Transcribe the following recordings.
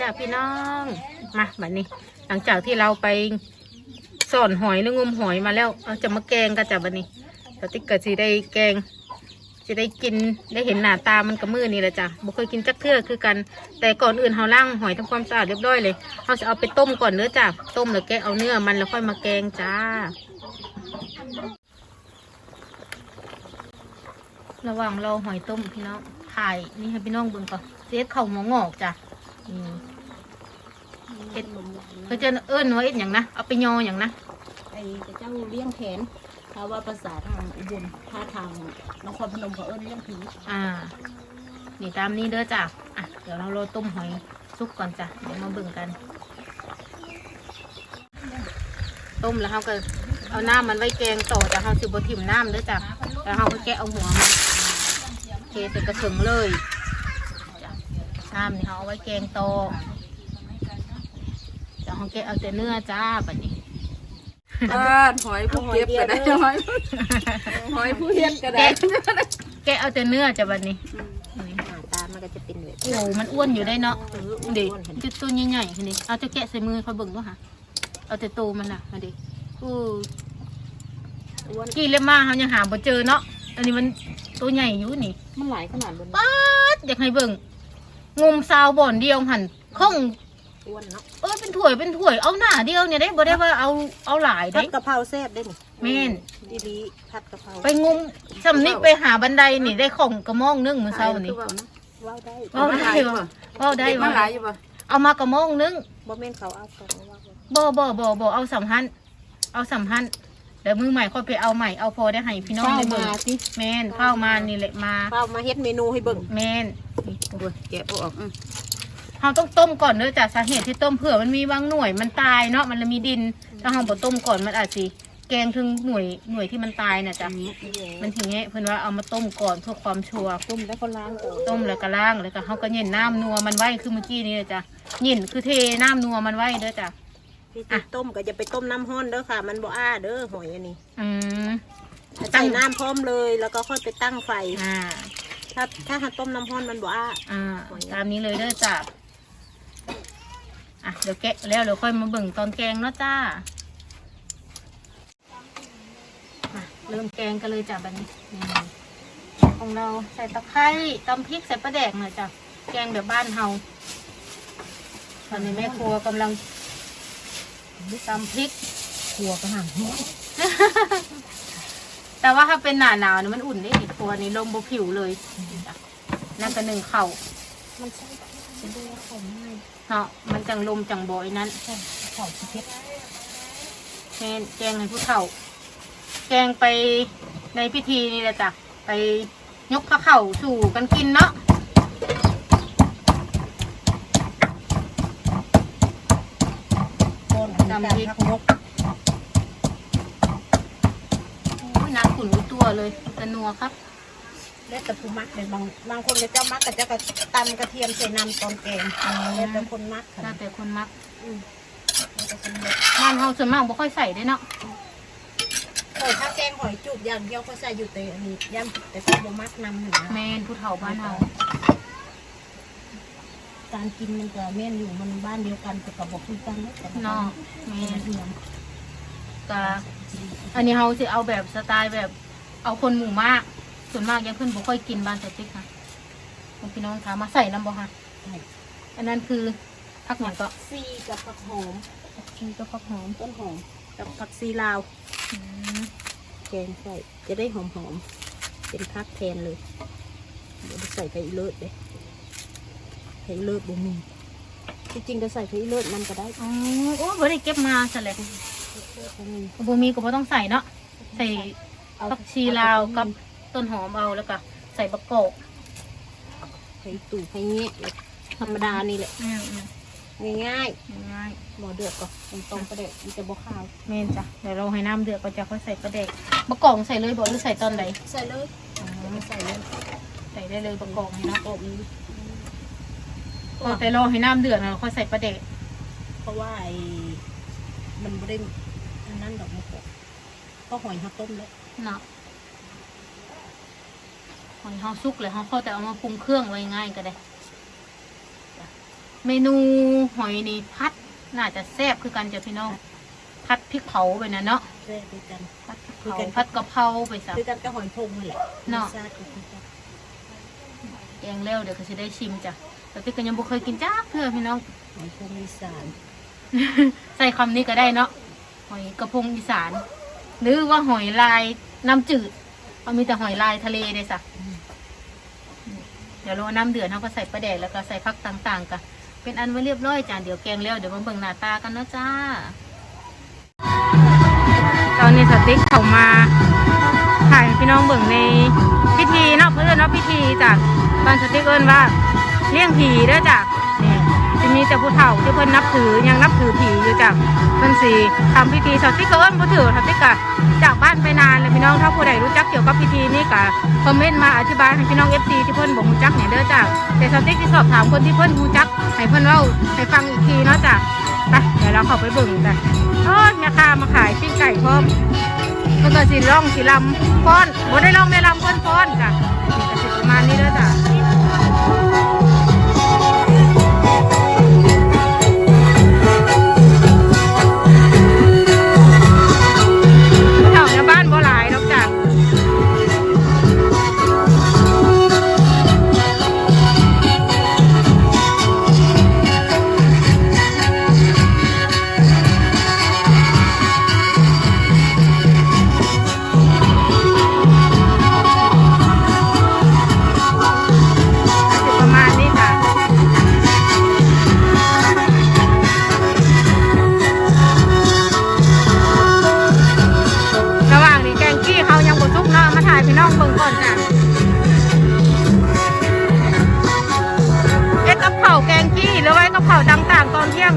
จ้าพี่น้อง มาแบัดนี้ หลังจากที่เราไปสอนหอยหรืองมหอยมาแล้วเราจะมาแกงกันจ้ะบัดนี้เราติ๊กเกิดสิได้แกงจะได้กินได้เห็นหน้าตามันกับมือนี่แหละจ้ะบ่เคยกินจักเทื่อคือกัน แต่ก่อนอื่นเราล้างหอยทำความสะอาดเรียบร้อยเลยเราจะเอาไปต้มก่อนเนื้อจ้ะต้มแล้วแกะเอาเนื้อมันแล้วค่อยมาแกงจ้า ระหว่างเรอหอยต้มพี่น้องถ่ายนี่ให้พี่น้องเบิ่งก่อนเสียเข่าหมองอกจ้ะ เฮ็ดเขาจะเอิ้นว่าเอ็ดอย่างนะเอาไปยออย่างนะไอ้เจ้าเลี้ยงแขนถ้าว่าภาษาทางอุบลถ้าทางนครพนมเขาเอิ้นเลี้ยงผีอ่า นี่ตามนี้เด้อจ้ะอะเดี๋ยวเรารอต้มหอยสุกก่อนจ้ะเดี๋ยวมาเบิ่งกัน ต้มแล้วเราก็เอาน้ำมันไว้แกงต่อจ้ะเราสิบทิมน้ำเด้อจ้ะแล้วเราก็แกะเอาหัวมันเทใส่กระเถิงเลยจ้ะ น้ำนี่เราเอาไว้แกงต่อจะเราแกะเอาแต่เนื้อจ้าแบบนี้อ่าหอยผู้เก็บก็ได้หอยหอยผู้เฮ็ดก็ได้แกะเอาแต่เนื้อจ้ะแบบนี้นี่หน้าตามันก็จะเป็นแบบโอ้มันอ้วนอยู่ได้เนาะเอออ้เด็กวนๆเห็นจุดตัวใหญ่ๆทีนี้เอาจะแกะใส่มือเขาเบิ่งด้วยค่ะเอาแต่ตัวมันน่ะมาดิอู้อ้วนกี่เล่มมาเขายังหาบ่เจอเนาะอันนี้มันตัวใหญ่อยู่นี่ มันหลายขนาดบนป๊าดอยากให้เบิ่ง งมซาวบ่อนเดียวหันข้องอ้วนเนาะเออเป็นถ้วยเป็นถ้วยเอาหน้าเดียวเนี่ยได้บ่ได้ว่าเอาเอาหลายผัได้ดกะเพราแซ่บได้นี่แม่นดีดีๆผัดกะเพราไปงมสำนิกไปหาบันไดนี่ได้ของกระมองนึงมื้อเช้านี่ว้าวได้ว้าวได้บ่เว้าได้ได้มาว่าหลายอยู่ป่ะเอามากระมองนึงบ่แม่นเขาเอาของว่าบ่บ่บ่บ่เอาสำหันเอาสำหัน เดี๋ยวมือใหม่ค่อยไปเอาใหม่เอาพอได้ให้พี่น้องข้าวได้เบิ่งมาสิแม่นเข้ามานี่แหละมาข้าวมาเฮ็ดเมนูให้เบิ่งแม่นโอ้ยแกะบ่ออกอืมเราต้องต้มก่อนเด้อจากสาเหตุที่ต้มเผื่อมันมีบางหน่วยมันตายเนาะมันเลยมีดิน ถ้าเราบ่ต้มก่อนมันอาจสิแกงถึงหน่วยหน่วยที่มันตายน่ะจ้ะมันทีนี้เพิ่นว่าเอามาต้มก่อนเพื่อความชัวร์ต้มแล้วก็ล้างก่อนต้มแล้วก็ล้างแล้วก็เฮาก็เย็นน้ำนัวมันไว้คือเมื่อกี้นี้เลยจ้ะเย็นคือเทน้ำนัวมันไว้เด้อจ้ะ พี่ติต้มก็จะไปต้มน้ำห้อนเด้อค่ะ มันบ่อ้าเด้อหอยอันนี้อืมใส่น้ำพร้อมเลยแล้วก็ค่อยไปตั้งไฟอ่า ถ้าถ้าหากต้มน้ำห้อนมันบ่อ้าอ่าตามนี้เลยเด้อจ้ะอะเดี๋ยวแกะแล้วเดี๋ยวค่อยมาเบิ่งตอนแกงเนาะจ้ามาเริ่มแกงกันเลยจ้ะบัดนี้นี่ของเราใส่ตะไคร้ตำพริกใส่ปลาแดกหน่อยจ้ะแกงแบบบ้านเฮาตอนนี้แม่ครัวกำลัง ตำพริกหัวกระหังหัวแต่ว่าถ้าเป็นหนาหนาวเนี่ยมันอุ่นได้อีกครัวนี้ลมบผิวเลยจ้ะนั่นก็หนึ่งเข่ามันใช่จะดูว่าเขาง่ายเนาะมันจังลมจังบอยนั้นใช่เขาสิเพชรแม่นแกงให้ผู้เฒ่า แกงไปในพิธีนี่แหละจ้ะไปยกข้าวเข่าสู่กันกินเนาะ ต้นการพักนกโอ้ยน้ำขุ่นรู้ตัวเลยแต่นัวครับ แล้วแต่ผู้มักเลยบางบางคนก็เจ้ามักก็จะกระตำกระเทียมใส่น้ำตอนแกงแล้วแต่คนมักค่ะแล้วแต่คนมักอืมแล้วแต่คนมักบ้านเฮาส่วนมากบ่ค่อยใส่ได้เนาะหอยถ้าแกงหอยจูบอย่างเดียวก็ใส่อยู่แต่อันนี้ย่ำแต่ก็บ่มักนำหนึ่งนะแม่นผู้เฒ่าบ้านเฮา การกินมันก็แม่นอยู่มันบ้านเดียวกันแต่ก็บอกคุยกันนะแต่ก็เนาะแม่แม่นเทียมก็อันนี้เฮาสิเอาแบบสไตล์แบบเอาคนหมู่มาก ส่วนมากยังขึ้นบ่ค่อยกินบ้านแต่ติ๊กค่ะพี่น้องถามมาใส่น้ำบ่คะใช่อันนั้นคือผักหยังก็ซีกับผักหอมนี่ก็ผักหอมต้นหอมกับผักซีลาวอืมแกงใส่จะได้หอมๆเป็นพักแทนเลยเดี๋ยวไปใส่ไผ่เลิศเลย ไผ่เลิศบ่มีที่จริงก็ใส่ไผ่เลิศมันก็ได้อ๋อโอ้บ่ได้เก็บมาซะแล้วบ่มีบ่มีก็บ่ต้องใส่เนาะใส่เอาผักชีลาวกับต้นหอมเอาแล้วก็ใส่บะกอกไผ่ตู่ไผ่เงี้ยธรรมดานี่แหละอืมอืมง่ายง่ายๆหมอเดือดก่อนตรงๆประเด็มันจะบ่ข้าวๆแม่นจ้ะเดี๋ยวเราให้น้ำเดือดก็จะค่อยใส่ปลาแดกบะกอกใส่เลยบ่หรือใส่ตอนไหนใส่เลยอ๋อใส่เลยใส่ได้เลยบะกอกนี่เนาะอบ พอแต่รอให้น้ำเดือดเราค่อยใส่ปลาแดกเพราะว่าไอ้มันไม่ได้อันนั่นดอกมะกอกก็หอยฮับต้มแล้วเนาะหอยเฮาสุกเลยเฮาเข้าแต่เอามาปรุงเครื่องไว้ง่ายก็ได้จ้ะเมนูหอยนี่พัด น่าจะแซ่บคือกันจ้ะพี่น้องพัดพริกเผาไปนะเนาะแซ่บด้วยกันพัดพริกคือเผากันพัดกะเพราไปซะ คือกันก็หอยพงนี่แหละเนาะ รสชาติคือกัน แกงแล้วเดี๋ยวก็จะได้ชิมจ้ะ แต่พี่ก็ยังบ่เคยกินจ้าเพื่อพี่น้องหอยพงอีสาน ใส่คำนี้ก็ได้เนาะหอยกระพงอีสาน หรือว่าหอยลายน้ำจืดเขามีแต่หอยลายทะเลเลยสะเดี๋ยวเราน้ำเดือดเราก็ใส่ปลาแดกแล้วก็ใส่ผักต่างๆกันเป็นอันไว้เรียบร้อยจ้ะเดี๋ยวแกงแล้วเดี๋ยวมาเบิ่งหน้าตากันเนาะจ้าตอนนี้สติ๊กเขามาถ่ายให้พี่น้องเบิ่งในพิธีเนาะเพื่อนเนาะพิธีจากบ้านสติ๊กเอิ้นว่า เลี้ยงผีเด้อจ้ะนี่จะมีแต่ผู้เฒ่าที่เพิ่นนับถือยังนับถือผีอยู่จ้ะเพิ่นสิทำพิธีสติ๊กก็เอิ้นบ่ถือสติ๊กกะจากบ้านไปนานเลยพี่น้องถ้าผู้ใดรู้จักเกี่ยวกับพิธีนี้ก็คอมเมนต์มาอธิบายให้พี่น้อง FC ที่เพิ่นบ่รู้จักเนี่ยเด้อจ้ะแต่สติ๊กที่สอบถามคนที่เพิ่นรู้จักให้เพิ่นเล่าให้ฟังอีกทีเนาะจ้ะไปเดี๋ยวเราเข้าไปเบิ่งกันโอ้ยแม่ค้ามาขายปิ้งไก่พร้อมมันก็สิร้องสิลำฟ้อนบ่ได้ร้องได้ลำฟ้อนฟ้อนจ้ะก็สิประมาณนี้เด้อจ้ะ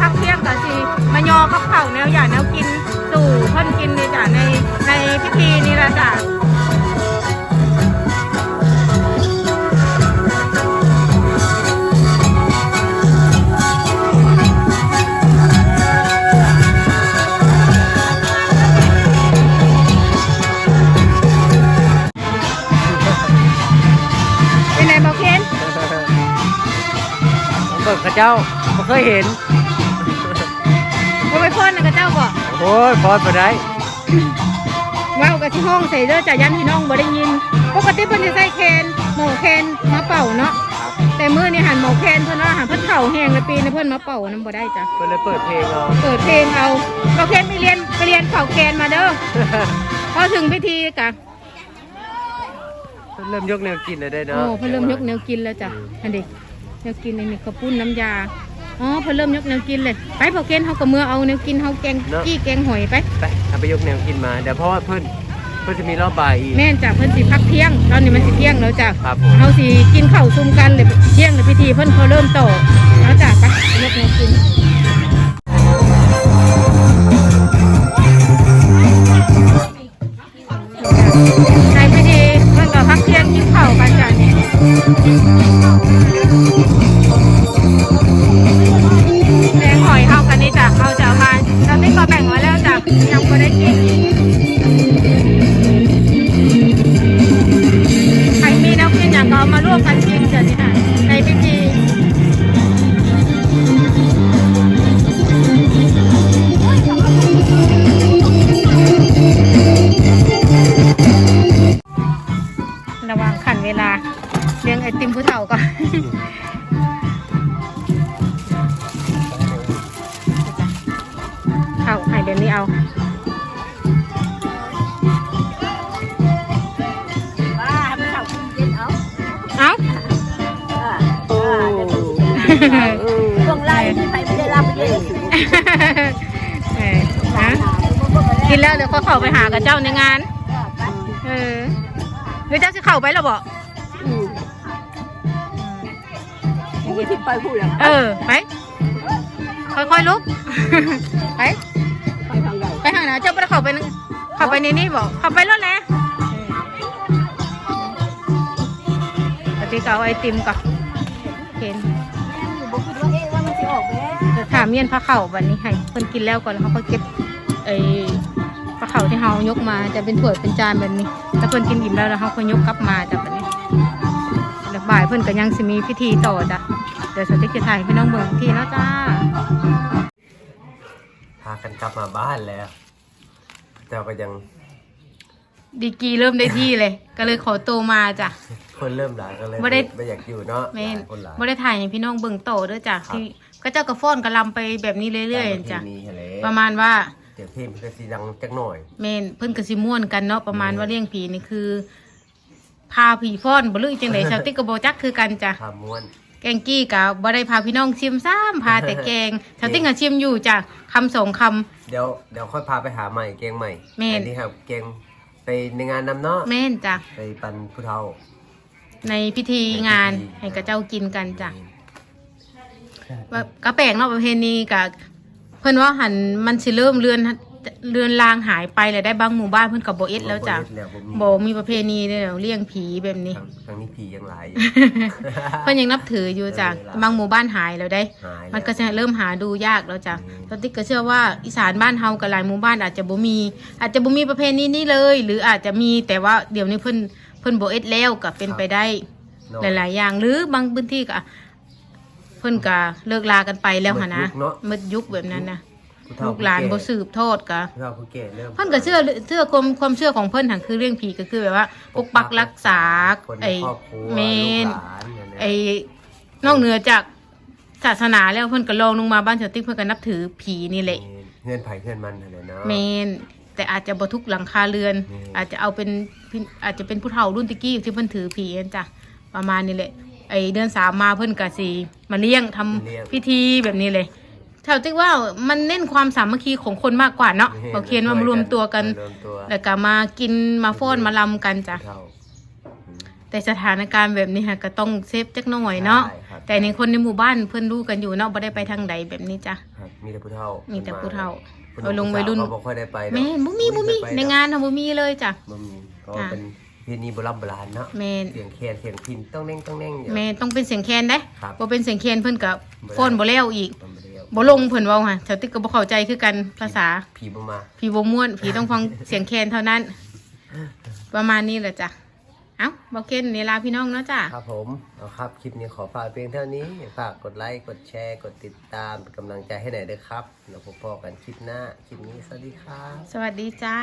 พักเที่ยงก็สิมายอกับเผาวแนวอย่างแนวกินสู่เพิ่นกินนี่จ้ะในในพิธีนี่ละจ้ะเป็นไงบอกเคนเบิกข้าเจ้าไม่เคยเห็น บ่ไปพ่นนะกับเจ้าบ่โอ้ยพอดไปได้เว้ากับที่ห้องใส่เด้อจ้ะยันพี่น้องบ่ได้ยิน ปกติเพิ่นสิใส่แคนหมอแคนมาเป่าเนาะ แต่มื้อนี้หันหมอแคนเพิ่นว่าหันเพิ่นเฒ่าแห้งแล้วปีนี้เพิ่นมาเป่านํบ่ได้จ้ะ เพิ่นเลยเปิดเพลงเอาเปิดเพลงเอาหมอแคนไปเรียนไปเรียนเป่าแคนมาเด้อ พอถึงพิธีกะเพิ่นเริ่มยกแนวกินเลยได้โอ้เนาะเพิ่นเริ่มยกแนวกินแล้วจ้ะอันเด็กแนวกินนี่มีข้าวปุ้นน้ำยา อ๋อเพิ่นเริ่มยกแนวกินเลย ไปพอเคนเฮาก็มือเอาแนวกินเฮาแกงกี้แกงหอยไป ไปเอาไปยกแนวกินมา เดี๋ยวเพราะว่าเพิ่นเพิ่นจะมีรอบบ่ายอีก แม่นจ้ะเพิ่นสิพักเที่ยง ตอนนี้มันสิเที่ยงแล้วจ้ะครับผมเฮาสิกินข้าวซุ่มกันเลยเที่ยงเลยพิธีเพิ่นเขาเริ่มต่อแล้วจ้ะไปยกแนวกินใน เอาให้เดี๋ยวนี้เอาว่าให้มันเข้ากินเย็นเอาเอาเออเออเดี๋ยวต้องกินช่วงไล่ที่ไปไม่ได้รับไม่ได้เออนะกินแล้วเดี๋ยวเขาเข้าไปหากับเจ้าในงาน เออหรือเจ้าจะเข้าไปหรอบอกผู้ที่ไปผู้อย่างเออ ไป ค่อยๆลุก ไปไปทางใด ไปหานะเจ้าไปเข้าไปนึงเข้าไปในนี่บอกเข้าไปรถแหละปฏิกาไอติมก่อนเห็นบอกคิดว่าเอ๊ะว่ามันจะออกแม่เยวถามเมียนพระเข่าวันนี้ให้เพิ่นกินแล้วก่อนแล้วเขาก็เก็บไอ้พระเข่าที่เฮายกมาจะเป็นถ้วยเป็นจานแบบนี้ถ้าเพิ่นกินอิ่มแล้วแล้วเขาก็ยกกลับมาจากแบบนี้แล้วบ่ายเพิ่นก็ยังสิมีพิธีต่อจ้ะเดี๋ยวสติ๊กจะถ่ายพี่น้องเบิ่งอีกทีแล้วจ้าากันกลับมาบ้านแล้วแต่ก็ยังดีกรีเริ่มได้ที่เลย ก็เลยขอตัวมาจ้ะ คนเริ่มหลายก็เลยบ่ได้ ไม่อยากอยู่เนาะแม่นหลายคนหลายบ่ได้ถ่ายให้พี่น้องเบิ่งโตเด้อจ้ะที่ก็เจ้ากระฟ้อนกระลำไปแบบนี้เรื่อยๆจ้ะตามปรเพณีแหลประมาณว่าเดี๋ยวเพลงมันก็สิดังจักหน่อย แม่นเพิ่นก็สิม่วนกันเนาะประมาณว่าเลี้ยงผีนี่คือ พาผีฟ้อนบ่รู้อีจังได๋ชาวติ๊กก็บ่จักคือกันจ้ะทาม้วน แกงกี้ก็บ่ได้พาพี่น้องชิมซ้ำพาแต่แกงชาวติ๊กก็ชิมอยู่จ้ะคำสองคำเดี๋ยวเดี๋ยวค่อยพาไปหาใหม่เกงใหม่แม่นอันี้ครับเกงไปในงานนำเนาะแม่นจ้ะไปปันผู้เฒ่า ในพิธีงานในพิธี ให้กับเจ้ากินกันจ้ะว่ากระแปลกเนาะประเพณีกับเพิ่นว่าหันมันสิเริ่มเลือน เลือนลางหายไปเลยได้บางหมู่บ้านเพิ่นกับโบเอ็ดแล้วจ้ะบ่เอ็ดแล้วบ่มีโบมีประเพณีเดี๋ยวเลี้ยงผีแบบนี้ทางทางนี้ผียังหลายอยู่เพิ่นยังนับถืออยู่จ้ะเออหลายบางหมู่บ้านหายแล้วได้หายแล้วมันก็จะเริ่มหาดูยากแล้วจ้ะอืมตอนที่ก็เชื่อว่าอีสานบ้านเฮากับหลายหมู่บ้านอาจจะบ่มี อาจจะบ่มีประเพณีนี้เลย หรืออาจจะมีแต่ว่าเดี๋ยวนี้เพิ่นเพิ่นโบเอ็ดแล้วก็เป็นไปได้เนาะหลาย ๆ อย่างหรือบางพื้นที่ก็เพิ่นก็เลิกลากันไปแล้วหนนะหมดยุคเนอะหมดยุคแบบนั้นนะ ผู้เฒ่ลูกหลานบ่สืบทอดก็ผู้เฒ่าผู้แก่เริ่ม เพิ่นก็เชื่อเชื่อความความเชื่อของเพิ่นหันคือเรื่องผีก็คือแบบว่าปกปักรักษาคนในไอ้ครอบครัวเมน ลูกหลานเนี่ยนะไอ้นอกเหนือจากศาสนาแล้วเพิ่นก็ลองลงมาบ้านเฉาติ๊กเพิ่นก็นับถือผีนี่แหละเงื่อนไผเงื่อนมันนั่นแหละเนาะ เมน แต่อาจจะบ่ทุกหลังคาเรือนอืมอาจจะเอาเป็นพี่อาจจะเป็นผู้เฒ่ารุ่นตะกี้ที่เพิ่นถือผีนั่นจ้ะประมาณนี้แหละไอเดือนสามมาเพิ่นก็สิมาเลี้ยงทำพิธีแบบนี้เลย เท่าที่ว่ามันเน้นความสามัคคีของคนมากกว่าเนาะโอเคว่ามารวมตัวกันรวมตัวแล้วก็มากินมาฟ้อนมาลำกันจ้ะผู้เฒ่า แต่สถานการณ์แบบนี้ค่ะก็ต้องเซฟจักหน่อยเนาะ ใช่ครับ แต่ในคนในหมู่บ้านเพิ่นรู้กันอยู่เนาะบ่ได้ไปทางใดแบบนี้จ้ะ ครับมีแต่ผู้เฒ่า มีมีแต่ผู้เฒ่าผู้เอาลงวัยรุ่น เขาบ่ค่อยได้ไปเนาะแม่นบ่มีบ่มีได้ไปในงานน่ะบ่มีเลยจ้ะ บ่มีก็จ้ะเป็นเพณีโบราณโบราณเนาะแม่น เสียงแคนเสียงพินต้องเน่งต้องเน่งอยู่แม่ต้องเป็นเสียงแคนได้ครับบ่เป็นเสียงแคนเพิ่นก็บ่ได้ฟ้อนบ่แล้วอีกต้องไปเรียก บ่ลงเพิ่นเว้าค่ะชาวติ๊กก็บ่เข้าใจคือกันภาษา ผีบ่มา ผีบ่ม่วนผีต้องฟังเสียงแคนเท่านั้น ประมาณนี้แหละจ้ะ เอ้าบ่เคนนี่ลาพี่น้องเนาะจ้ะ ครับผมเอาครับ คลิปนี้ขอฝากเพียงเท่านี้ ฝากกดไลค์ กดแชร์ กดติดตามเป็นกำลังใจให้หน่อยด้วยครับ แล้วพบกันคลิปหน้า คลิปนี้สวัสดีครับ สวัสดีจ้า